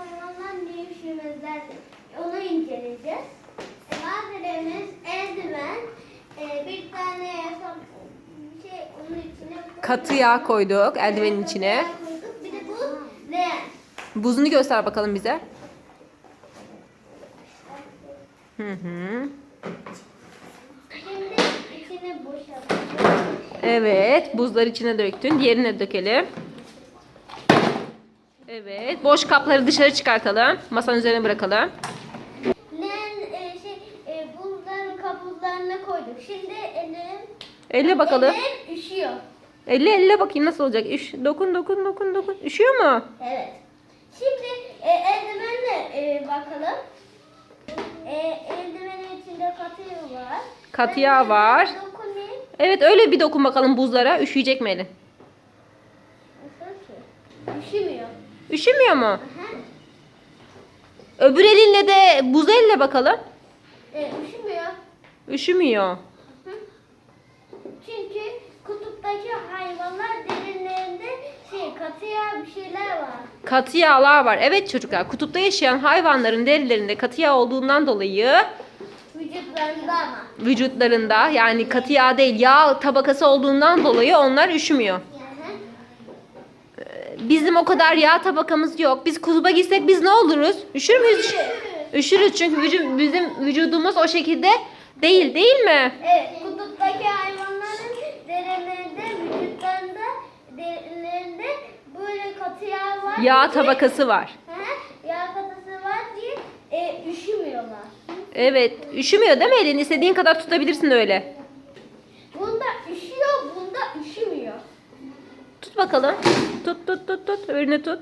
hayvanlar ne üşümezlerdi. Onu inceleyeceğiz. Malzememiz eldiven, e, bir tane yasak şey onun içine Katı yağ koyduk eldivenin içine. koyduk. Bir de bu leğen. Buzunu göster bakalım bize. Hı hı. Şimdi içine boşaltıyoruz. Evet, buzlar içine döktün. Diğerine dökelim. Evet, boş kapları dışarı çıkartalım. Masanın üzerine bırakalım. Leğen e, şey e, buzların kabuklarına koyduk. Şimdi elim Elle bakalım. elim üşüyor. Elle elle bakayım nasıl olacak. Üş, dokun dokun dokun dokun. Üşüyor mu? Evet. Şimdi e, eldivenle e, bakalım. E, eldivenin içinde katı yağ var. Katı Ben yağ var. eldivenle dokunayım. Evet öyle bir dokun bakalım buzlara. Üşüyecek mi elin? Nasıl ki? Üşümüyor. Üşümüyor mu? Öbür elinle de buz elle bakalım. E, üşümüyor. Üşümüyor. Çünkü kutuptaki hayvanlar derinlerinde şey katı yağ bir şeyler var. Katı yağlar var. Evet çocuklar kutupta yaşayan hayvanların derilerinde katı yağ olduğundan dolayı Vücutlarında ama. vücutlarında yani katı yağ değil yağ tabakası olduğundan dolayı onlar üşümüyor. Bizim o kadar yağ tabakamız yok. Biz kutuba gitsek biz ne oluruz? Üşür müyüz? Üşürüz çünkü vücu- bizim vücudumuz o şekilde değil değil mi? Evet, kutuptaki hayvanların derilerinde, vücutlarında, derilerinde böyle katı yağ var. Yağ tabakası var. Hı, yağ katası var diye e, üşümüyorlar. Evet. Üşümüyor değil mi elin? İstediğin kadar tutabilirsin öyle. Bunda üşüyor, bunda üşümüyor. Tut bakalım. Tut tut tut.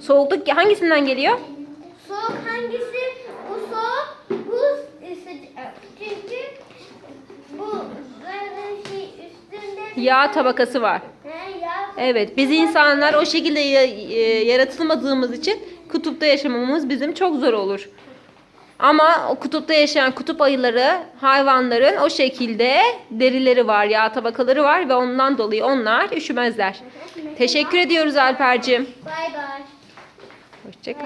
Soğukluk hangisinden geliyor? Soğuk hangisi? Bu soğuk, bu sıcak. Çünkü bu böyle şey üstünde Yağ tabakası var. He, yağ Evet, biz insanlar o şekilde e, yaratılmadığımız için kutupta yaşamamız bizim çok zor olur. Ama o kutupta yaşayan kutup ayıları, hayvanların o şekilde derileri var, yağ tabakaları var ve ondan dolayı onlar üşümezler. Teşekkür ediyoruz Alper'cim. Bay bay. Hoşçakal.